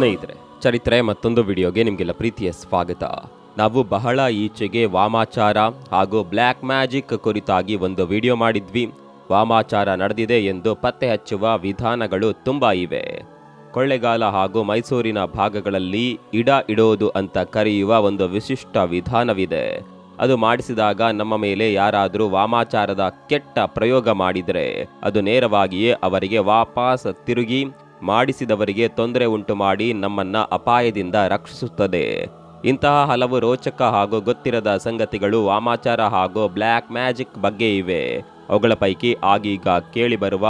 ಸ್ನೇಹಿತರೆ, ಚರಿತ್ರೆ ಮತ್ತೊಂದು ವಿಡಿಯೋಗೆ ನಿಮಗೆಲ್ಲ ಪ್ರೀತಿಯ ಸ್ವಾಗತ. ನಾವು ಬಹಳ ಈಚೆಗೆ ವಾಮಾಚಾರ ಹಾಗೂ ಬ್ಲ್ಯಾಕ್ ಮ್ಯಾಜಿಕ್ ಕುರಿತಾಗಿ ಒಂದು ವಿಡಿಯೋ ಮಾಡಿದ್ವಿ. ವಾಮಾಚಾರ ನಡೆದಿದೆ ಎಂದು ಪತ್ತೆ ಹಚ್ಚುವ ವಿಧಾನಗಳು ತುಂಬ ಇವೆ. ಕೊಳ್ಳೆಗಾಲ ಹಾಗೂ ಮೈಸೂರಿನ ಭಾಗಗಳಲ್ಲಿ ಇಡ ಇಡೋದು ಅಂತ ಕರೆಯುವ ಒಂದು ವಿಶಿಷ್ಟ ವಿಧಾನವಿದೆ. ಅದು ಮಾಡಿಸಿದಾಗ ನಮ್ಮ ಮೇಲೆ ಯಾರಾದರೂ ವಾಮಾಚಾರದ ಕೆಟ್ಟ ಪ್ರಯೋಗ ಮಾಡಿದರೆ ಅದು ನೇರವಾಗಿಯೇ ಅವರಿಗೆ ವಾಪಸ್ ತಿರುಗಿ ಮಾಡಿಸಿದವರಿಗೆ ತೊಂದರೆ ಉಂಟು ಮಾಡಿ ನಮ್ಮನ್ನ ಅಪಾಯದಿಂದ ರಕ್ಷಿಸುತ್ತದೆ. ಇಂತಹ ಹಲವು ರೋಚಕ ಹಾಗೂ ಗೊತ್ತಿರದ ಸಂಗತಿಗಳು ವಾಮಾಚಾರ ಹಾಗೂ ಬ್ಲ್ಯಾಕ್ ಮ್ಯಾಜಿಕ್ ಬಗ್ಗೆ ಇವೆ. ಅವುಗಳ ಪೈಕಿ ಆಗೀಗ ಕೇಳಿಬರುವ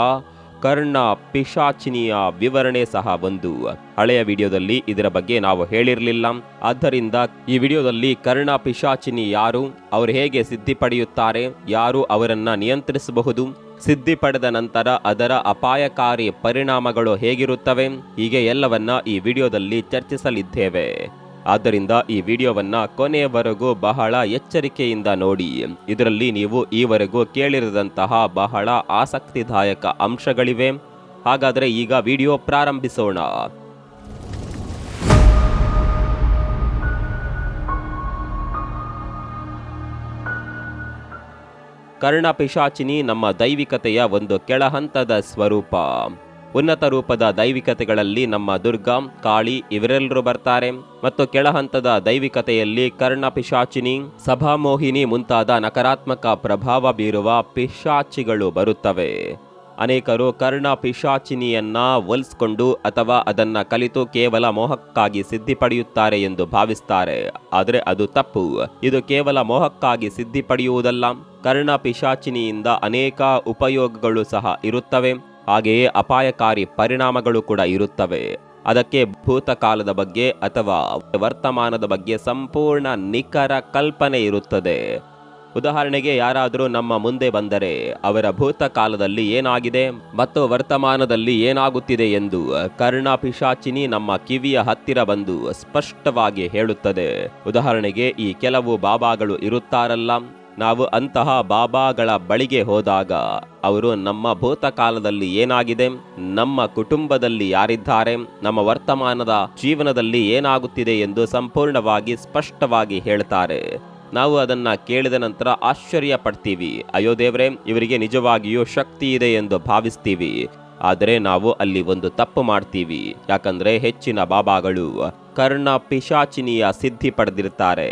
ಕರ್ಣ ಪಿಶಾಚಿನಿಯ ವಿವರಣೆ ಸಹ ಒಂದು. ಹಳೆಯ ವಿಡಿಯೋದಲ್ಲಿ ಇದರ ಬಗ್ಗೆ ನಾವು ಹೇಳಿರಲಿಲ್ಲ. ಆದ್ದರಿಂದ ಈ ವಿಡಿಯೋದಲ್ಲಿ ಕರ್ಣ ಪಿಶಾಚಿನಿ ಯಾರು, ಅವರು ಹೇಗೆ ಸಿದ್ಧಿ ಪಡೆಯುತ್ತಾರೆ, ಯಾರು ಅವರನ್ನು ನಿಯಂತ್ರಿಸಬಹುದು ಸಿದ್ಧಿ ಪಡೆದ ನಂತರ ಅದರ ಅಪಾಯಕಾರಿ ಪರಿಣಾಮಗಳು ಹೇಗಿರುತ್ತವೆ? ಹೀಗೆ ಎಲ್ಲವನ್ನ ಈ ವಿಡಿಯೋದಲ್ಲಿ ಚರ್ಚಿಸಲಿದ್ದೇವೆ. ಆದ್ದರಿಂದ ಈ ವಿಡಿಯೋವನ್ನ ಕೊನೆಯವರೆಗೂ ಬಹಳ ಎಚ್ಚರಿಕೆಯಿಂದ ನೋಡಿ. ಇದರಲ್ಲಿ ನೀವು ಈವರೆಗೂ ಕೇಳಿರದಂತಹ ಬಹಳ ಆಸಕ್ತಿದಾಯಕ ಅಂಶಗಳಿವೆ. ಹಾಗಾದರೆ ಈಗ ವಿಡಿಯೋ ಪ್ರಾರಂಭಿಸೋಣ. ಕರ್ಣ ಪಿಶಾಚಿನಿ ನಮ್ಮ ದೈವಿಕತೆಯ ಒಂದು ಕೆಳಹಂತದ ಸ್ವರೂಪ. ಉನ್ನತ ರೂಪದ ದೈವಿಕತೆಗಳಲ್ಲಿ ನಮ್ಮ ದುರ್ಗಾ, ಕಾಳಿ ಇವರೆಲ್ಲರೂ ಬರ್ತಾರೆ. ಮತ್ತು ಕೆಳಹಂತದ ದೈವಿಕತೆಯಲ್ಲಿ ಕರ್ಣ ಪಿಶಾಚಿನಿ, ಸಭಾಮೋಹಿನಿ ಮುಂತಾದ ನಕಾರಾತ್ಮಕ ಪ್ರಭಾವ ಬೀರುವ ಪಿಶಾಚಿಗಳು ಬರುತ್ತವೆ. ಅನೇಕರು ಕರ್ಣ ಪಿಶಾಚಿನಿಯನ್ನು ಒಲಿಸ್ಕೊಂಡು ಅಥವಾ ಅದನ್ನ ಕಲಿತು ಕೇವಲ ಮೋಹಕ್ಕಾಗಿ ಸಿದ್ಧಿ ಪಡೆಯುತ್ತಾರೆ ಎಂದು ಭಾವಿಸ್ತಾರೆ. ಆದರೆ ಅದು ತಪ್ಪು. ಇದು ಕೇವಲ ಮೋಹಕ್ಕಾಗಿ ಸಿದ್ಧಿ ಪಡೆಯುವುದಲ್ಲ. ಕರ್ಣ ಪಿಶಾಚಿನಿಯಿಂದ ಅನೇಕ ಉಪಯೋಗಗಳು ಸಹ ಇರುತ್ತವೆ. ಹಾಗೆಯೇ ಅಪಾಯಕಾರಿ ಪರಿಣಾಮಗಳು ಕೂಡ ಇರುತ್ತವೆ. ಅದಕ್ಕೆ ಭೂತಕಾಲದ ಬಗ್ಗೆ ಅಥವಾ ವರ್ತಮಾನದ ಬಗ್ಗೆ ಸಂಪೂರ್ಣ ನಿಖರ ಕಲ್ಪನೆ ಇರುತ್ತದೆ. ಉದಾಹರಣೆಗೆ ಯಾರಾದರೂ ನಮ್ಮ ಮುಂದೆ ಬಂದರೆ ಅವರ ಭೂತಕಾಲದಲ್ಲಿ ಏನಾಗಿದೆ ಮತ್ತು ವರ್ತಮಾನದಲ್ಲಿ ಏನಾಗುತ್ತಿದೆ ಎಂದು ಕರ್ಣ ಪಿಶಾಚಿನಿ ನಮ್ಮ ಕಿವಿಯ ಹತ್ತಿರ ಬಂದು ಸ್ಪಷ್ಟವಾಗಿ ಹೇಳುತ್ತದೆ. ಉದಾಹರಣೆಗೆ, ಈ ಕೆಲವು ಬಾಬಾಗಳು ಇರುತ್ತಾರಲ್ಲ, ನಾವು ಅಂತಹ ಬಾಬಾಗಳ ಬಳಿಗೆ ಹೋದಾಗ ಅವರು ನಮ್ಮ ಭೂತಕಾಲದಲ್ಲಿ ಏನಾಗಿದೆ, ನಮ್ಮ ಕುಟುಂಬದಲ್ಲಿ ಯಾರಿದ್ದಾರೆ, ನಮ್ಮ ವರ್ತಮಾನದ ಜೀವನದಲ್ಲಿ ಏನಾಗುತ್ತಿದೆ ಎಂದು ಸಂಪೂರ್ಣವಾಗಿ ಸ್ಪಷ್ಟವಾಗಿ ಹೇಳ್ತಾರೆ. ನಾವು ಅದನ್ನು ಕೇಳಿದ ನಂತರ ಆಶ್ಚರ್ಯ ಪಡ್ತೀವಿ ಅಯ್ಯೋ ದೇವರೇ, ಇವರಿಗೆ ನಿಜವಾಗಿಯೂ ಶಕ್ತಿ ಇದೆ ಎಂದು ಭಾವಿಸ್ತೀವಿ. ಆದರೆ ನಾವು ಅಲ್ಲಿ ಒಂದು ತಪ್ಪು ಮಾಡ್ತೀವಿ. ಯಾಕಂದರೆ ಹೆಚ್ಚಿನ ಬಾಬಾಗಳು ಕರ್ಣ ಪಿಶಾಚಿನಿಯ ಸಿದ್ಧಿ ಪಡೆದಿರ್ತಾರೆ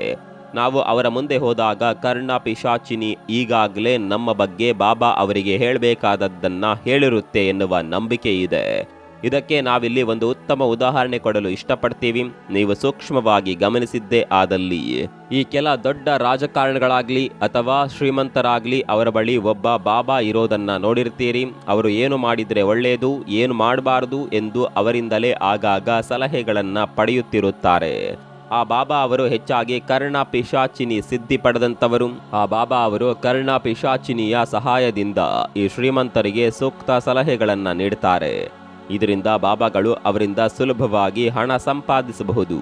ನಾವು ಅವರ ಮುಂದೆ ಹೋದಾಗ ಕರ್ಣ ಪಿಶಾಚಿನಿ ಈಗಾಗಲೇ ನಮ್ಮ ಬಗ್ಗೆ ಬಾಬಾ ಅವರಿಗೆ ಹೇಳಬೇಕಾದದ್ದನ್ನು ಹೇಳಿರುತ್ತೆ ಎನ್ನುವ ನಂಬಿಕೆ ಇದೆ. ಇದಕ್ಕೆ ನಾವಿಲ್ಲಿ ಒಂದು ಉತ್ತಮ ಉದಾಹರಣೆ ಕೊಡಲು ಇಷ್ಟಪಡ್ತೀವಿ. ನೀವು ಸೂಕ್ಷ್ಮವಾಗಿ ಗಮನಿಸಿದ್ದೇ ಆದಲ್ಲಿ ಈ ಕೆಲ ದೊಡ್ಡ ರಾಜಕಾರಣಿಗಳಾಗ್ಲಿ ಅಥವಾ ಶ್ರೀಮಂತರಾಗ್ಲಿ ಅವರ ಬಳಿ ಒಬ್ಬ ಬಾಬಾ ಇರೋದನ್ನ ನೋಡಿರ್ತೀರಿ. ಅವರು ಏನು ಮಾಡಿದ್ರೆ ಒಳ್ಳೆಯದು ಏನು ಮಾಡಬಾರದು ಎಂದು ಅವರಿಂದಲೇ ಆಗಾಗ ಸಲಹೆಗಳನ್ನ ಪಡೆಯುತ್ತಿರುತ್ತಾರೆ. ಆ ಬಾಬಾ ಅವರು ಹೆಚ್ಚಾಗಿ ಕರ್ಣ ಪಿಶಾಚಿನಿ ಸಿದ್ಧಿ ಪಡೆದಂಥವರು. ಆ ಬಾಬಾ ಅವರು ಕರ್ಣ ಪಿಶಾಚಿನಿಯ ಸಹಾಯದಿಂದ ಈ ಶ್ರೀಮಂತರಿಗೆ ಸೂಕ್ತ ಸಲಹೆಗಳನ್ನು ನೀಡ್ತಾರೆ. ಇದರಿಂದ ಬಾಬಾಗಳು ಅವರಿಂದ ಸುಲಭವಾಗಿ ಹಣ ಸಂಪಾದಿಸಬಹುದು.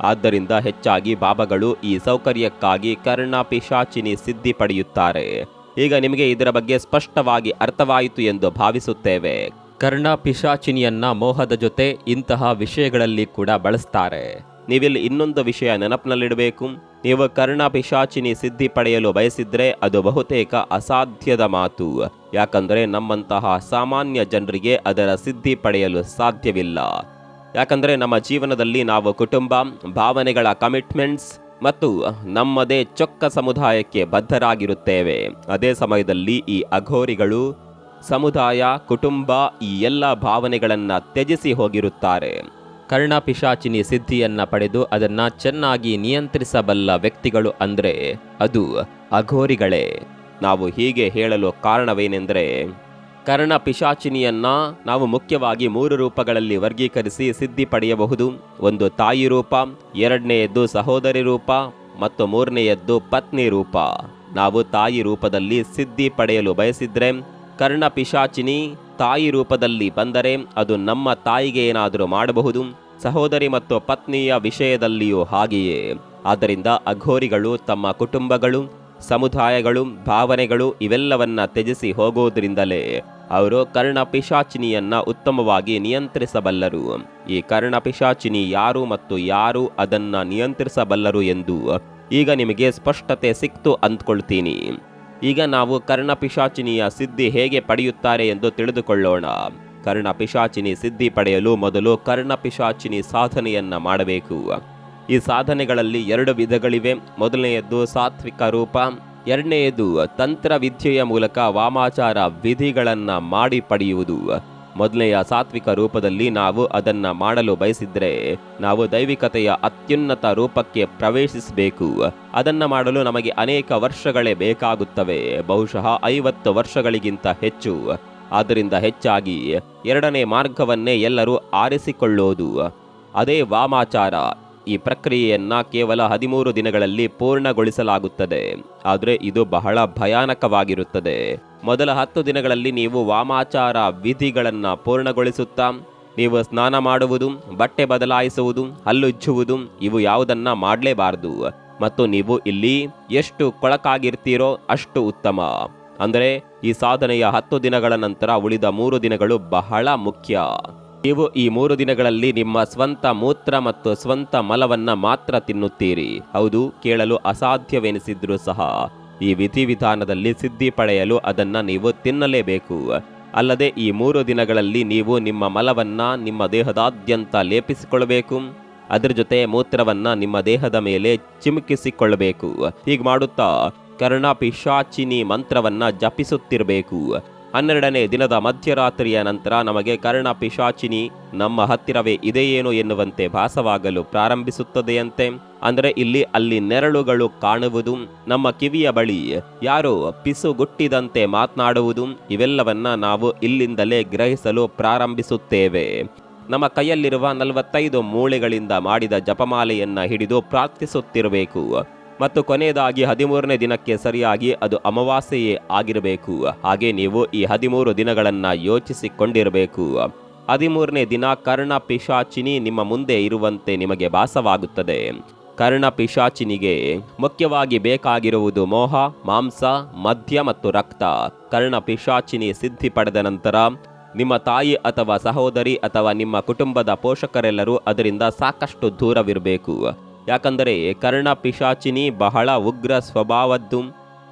ಆದ್ದರಿಂದ ಹೆಚ್ಚಾಗಿ ಬಾಬಾಗಳು ಈ ಸೌಕರ್ಯಕ್ಕಾಗಿ ಕರ್ಣ ಪಿಶಾಚಿನಿ ಸಿದ್ಧಿ ಪಡೆಯುತ್ತಾರೆ. ಈಗ ನಿಮಗೆ ಇದರ ಬಗ್ಗೆ ಸ್ಪಷ್ಟವಾಗಿ ಅರ್ಥವಾಯಿತು ಎಂದು ಭಾವಿಸುತ್ತೇವೆ. ಕರ್ಣ ಪಿಶಾಚಿನಿಯನ್ನ ಮೋಹದ ಜೊತೆ ಇಂತಹ ವಿಷಯಗಳಲ್ಲಿ ಕೂಡ ಬಳಸ್ತಾರೆ. ನೀವಿಲ್ಲಿ ಇನ್ನೊಂದು ವಿಷಯ ನೆನಪಿನಲ್ಲಿಡಬೇಕು. ನೀವು ಕರ್ಣ ಪಿಶಾಚಿನಿ ಸಿದ್ಧಿ ಪಡೆಯಲು ಬಯಸಿದ್ರೆ ಅದು ಬಹುತೇಕ ಅಸಾಧ್ಯದ ಮಾತು. ಯಾಕಂದರೆ ನಮ್ಮಂತಹ ಸಾಮಾನ್ಯ ಜನರಿಗೆ ಅದರ ಸಿದ್ಧಿ ಪಡೆಯಲು ಸಾಧ್ಯವಿಲ್ಲ. ಯಾಕಂದರೆ ನಮ್ಮ ಜೀವನದಲ್ಲಿ ನಾವು ಕುಟುಂಬ, ಭಾವನೆಗಳ ಕಮಿಟ್ಮೆಂಟ್ಸ್ ಮತ್ತು ನಮ್ಮದೇ ಚೊಕ್ಕ ಸಮುದಾಯಕ್ಕೆ ಬದ್ಧರಾಗಿರುತ್ತೇವೆ. ಅದೇ ಸಮಯದಲ್ಲಿ ಈ ಅಘೋರಿಗಳು, ಸಮುದಾಯ, ಕುಟುಂಬ ಈ ಎಲ್ಲ ಭಾವನೆಗಳನ್ನು ತ್ಯಜಿಸಿ ಹೋಗಿರುತ್ತಾರೆ. ಕರ್ಣ ಪಿಶಾಚಿನಿ ಸಿದ್ಧಿಯನ್ನ ಪಡೆದು ಅದನ್ನ ಚೆನ್ನಾಗಿ ನಿಯಂತ್ರಿಸಬಲ್ಲ ವ್ಯಕ್ತಿಗಳು ಅಂದ್ರೆ ಅದು ಅಘೋರಿಗಳೇ. ನಾವು ಹೀಗೆ ಹೇಳಲು ಕಾರಣವೇನೆಂದರೆ, ಕರ್ಣ ಪಿಶಾಚಿನಿಯನ್ನ ನಾವು ಮುಖ್ಯವಾಗಿ ಮೂರು ರೂಪಗಳಲ್ಲಿ ವರ್ಗೀಕರಿಸಿ ಸಿದ್ಧಿ ಪಡೆಯಬಹುದು. ಒಂದು ತಾಯಿ ರೂಪ, ಎರಡನೆಯದ್ದು ಸಹೋದರಿ ರೂಪ, ಮತ್ತು ಮೂರನೆಯದ್ದು ಪತ್ನಿ ರೂಪ. ನಾವು ತಾಯಿ ರೂಪದಲ್ಲಿ ಸಿದ್ಧಿ ಪಡೆಯಲು ಬಯಸಿದ್ರೆ, ಕರ್ಣ ಪಿಶಾಚಿನಿ ತಾಯಿ ರೂಪದಲ್ಲಿ ಬಂದರೆ ಅದು ನಮ್ಮ ತಾಯಿಗೆ ಏನಾದರೂ ಮಾಡಬಹುದು. ಸಹೋದರಿ ಮತ್ತು ಪತ್ನಿಯ ವಿಷಯದಲ್ಲಿಯೂ ಹಾಗೆಯೇ. ಆದ್ದರಿಂದ ಅಘೋರಿಗಳು ತಮ್ಮ ಕುಟುಂಬಗಳು, ಸಮುದಾಯಗಳು, ಭಾವನೆಗಳು ಇವೆಲ್ಲವನ್ನ ತ್ಯಜಿಸಿ ಹೋಗೋದ್ರಿಂದಲೇ ಅವರು ಕರ್ಣ ಪಿಶಾಚಿನಿಯನ್ನ ಉತ್ತಮವಾಗಿ ನಿಯಂತ್ರಿಸಬಲ್ಲರು. ಈ ಕರ್ಣ ಪಿಶಾಚಿನಿ ಯಾರು ಮತ್ತು ಯಾರು ಅದನ್ನ ನಿಯಂತ್ರಿಸಬಲ್ಲರು ಎಂದು ಈಗ ನಿಮಗೆ ಸ್ಪಷ್ಟತೆ ಸಿಕ್ತು ಅಂದ್ಕೊಳ್ತೀನಿ. ಈಗ ನಾವು ಕರ್ಣ ಪಿಶಾಚಿನಿಯ ಸಿದ್ಧಿ ಹೇಗೆ ಪಡೆಯುತ್ತಾರೆ ಎಂದು ತಿಳಿದುಕೊಳ್ಳೋಣ. ಕರ್ಣ ಪಿಶಾಚಿನಿ ಸಿದ್ಧಿ ಪಡೆಯಲು ಮೊದಲು ಕರ್ಣ ಪಿಶಾಚಿನಿ ಸಾಧನೆಯನ್ನ ಮಾಡಬೇಕು. ಈ ಸಾಧನೆಗಳಲ್ಲಿ ಎರಡು ವಿಧಗಳಿವೆ. ಮೊದಲನೆಯದ್ದು ಸಾತ್ವಿಕ ರೂಪ, ಎರಡನೆಯದು ತಂತ್ರ ವಿದ್ಯೆಯ ಮೂಲಕ ವಾಮಾಚಾರ ವಿಧಿಗಳನ್ನು ಮಾಡಿ ಪಡೆಯುವುದು. ಮೊದಲನೆಯ ಸಾತ್ವಿಕ ರೂಪದಲ್ಲಿ ನಾವು ಅದನ್ನು ಮಾಡಲು ಬಯಸಿದರೆ ನಾವು ದೈವಿಕತೆಯ ಅತ್ಯುನ್ನತ ರೂಪಕ್ಕೆ ಪ್ರವೇಶಿಸಬೇಕು. ಅದನ್ನು ಮಾಡಲು ನಮಗೆ ಅನೇಕ ವರ್ಷಗಳೇ ಬೇಕಾಗುತ್ತವೆ. ಬಹುಶಃ ಐವತ್ತು ವರ್ಷಗಳಿಗಿಂತ ಹೆಚ್ಚು. ಆದ್ದರಿಂದ ಹೆಚ್ಚಾಗಿ ಎರಡನೇ ಮಾರ್ಗವನ್ನೇ ಎಲ್ಲರೂ ಆರಿಸಿಕೊಳ್ಳೋದು. ಅದೇ ವಾಮಾಚಾರ. ಈ ಪ್ರಕ್ರಿಯೆಯನ್ನು ಕೇವಲ ಹದಿಮೂರು ದಿನಗಳಲ್ಲಿ ಪೂರ್ಣಗೊಳಿಸಲಾಗುತ್ತದೆ. ಆದರೆ ಇದು ಬಹಳ ಭಯಾನಕವಾಗಿರುತ್ತದೆ. ಮೊದಲ ಹತ್ತು ದಿನಗಳಲ್ಲಿ ನೀವು ವಾಮಾಚಾರ ವಿಧಿಗಳನ್ನು ಪೂರ್ಣಗೊಳಿಸುತ್ತಾ, ನೀವು ಸ್ನಾನ ಮಾಡುವುದು, ಬಟ್ಟೆ ಬದಲಾಯಿಸುವುದು, ಹಲ್ಲುಜ್ಜುವುದು, ಇವು ಯಾವುದನ್ನ ಮಾಡಲೇಬಾರದು. ಮತ್ತು ನೀವು ಇಲ್ಲಿ ಎಷ್ಟು ಕೊಳಕಾಗಿರ್ತೀರೋ ಅಷ್ಟು ಉತ್ತಮ. ಅಂದರೆ ಈ ಸಾಧನೆಯ ಹತ್ತು ದಿನಗಳ ನಂತರ ಉಳಿದ ಮೂರು ದಿನಗಳು ಬಹಳ ಮುಖ್ಯ. ನೀವು ಈ ಮೂರು ದಿನಗಳಲ್ಲಿ ನಿಮ್ಮ ಸ್ವಂತ ಮೂತ್ರ ಮತ್ತು ಸ್ವಂತ ಮಲವನ್ನ ಮಾತ್ರ ತಿನ್ನುತ್ತೀರಿ. ಹೌದು, ಕೇಳಲು ಅಸಾಧ್ಯವೆನಿಸಿದ್ರೂ ಸಹ. ಈ ವಿಧಿವಿಧಾನದಲ್ಲಿ ಸಿದ್ಧಿ ಪಡೆಯಲು ಅದನ್ನು ನೀವು ತಿನ್ನಲೇಬೇಕು. ಅಲ್ಲದೆ ಈ ಮೂರು ದಿನಗಳಲ್ಲಿ ನೀವು ನಿಮ್ಮ ಮಲವನ್ನ ನಿಮ್ಮ ದೇಹದಾದ್ಯಂತ ಲೇಪಿಸಿಕೊಳ್ಳಬೇಕು. ಅದರ ಜೊತೆ ಮೂತ್ರವನ್ನ ನಿಮ್ಮ ದೇಹದ ಮೇಲೆ ಚಿಮುಕಿಸಿಕೊಳ್ಳಬೇಕು. ಹೀಗೆ ಮಾಡುತ್ತಾ ಕರ್ಣ ಪಿಶಾಚಿನಿ ಮಂತ್ರವನ್ನು ಜಪಿಸುತ್ತಿರಬೇಕು. ಹನ್ನೆರಡನೇ ದಿನದ ಮಧ್ಯರಾತ್ರಿಯ ನಂತರ ನಮಗೆ ಕರ್ಣ ಪಿಶಾಚಿನಿ ನಮ್ಮ ಹತ್ತಿರವೇ ಇದೆಯೇನೋ ಎನ್ನುವಂತೆ ಭಾಸವಾಗಲು ಪ್ರಾರಂಭಿಸುತ್ತದೆಯಂತೆ? ಅಂದರೆ ಇಲ್ಲಿ ಅಲ್ಲಿ ನೆರಳುಗಳು ಕಾಣುವುದು, ನಮ್ಮ ಕಿವಿಯ ಬಳಿ ಯಾರೋ ಪಿಸುಗುಟ್ಟಿದಂತೆ ಮಾತನಾಡುವುದು, ಇವೆಲ್ಲವನ್ನ ನಾವು ಇಲ್ಲಿಂದಲೇ ಗ್ರಹಿಸಲು ಪ್ರಾರಂಭಿಸುತ್ತೇವೆ. ನಮ್ಮ ಕೈಯಲ್ಲಿರುವ ನಲವತ್ತೈದು ಮೂಳೆಗಳಿಂದ ಮಾಡಿದ ಜಪಮಾಲೆಯನ್ನು ಹಿಡಿದು ಪ್ರಾರ್ಥಿಸುತ್ತಿರಬೇಕು. ಮತ್ತು ಕೊನೆಯದಾಗಿ ಹದಿಮೂರನೇ ದಿನಕ್ಕೆ ಸರಿಯಾಗಿ ಅದು ಅಮಾವಾಸ್ಯೆಯೇ ಆಗಿರಬೇಕು. ಹಾಗೆ ನೀವು ಈ ಹದಿಮೂರು ದಿನಗಳನ್ನು ಯೋಚಿಸಿಕೊಂಡಿರಬೇಕು. ಹದಿಮೂರನೇ ದಿನ ಕರ್ಣ ಪಿಶಾಚಿನಿ ನಿಮ್ಮ ಮುಂದೆ ಇರುವಂತೆ ನಿಮಗೆ ಭಾಸವಾಗುತ್ತದೆ. ಕರ್ಣ ಪಿಶಾಚಿನಿಗೆ ಮುಖ್ಯವಾಗಿ ಬೇಕಾಗಿರುವುದು ಮೋಹ, ಮಾಂಸ, ಮದ್ಯ ಮತ್ತು ರಕ್ತ. ಕರ್ಣ ಪಿಶಾಚಿನಿ ಸಿದ್ಧಿ ಪಡೆದ ನಂತರ ನಿಮ್ಮ ತಾಯಿ ಅಥವಾ ಸಹೋದರಿ ಅಥವಾ ನಿಮ್ಮ ಕುಟುಂಬದ ಪೋಷಕರೆಲ್ಲರೂ ಅದರಿಂದ ಸಾಕಷ್ಟು ದೂರವಿರಬೇಕು. ಯಾಕಂದರೆ ಕರ್ಣ ಪಿಶಾಚಿನಿ ಬಹಳ ಉಗ್ರ ಸ್ವಭಾವದ್ದು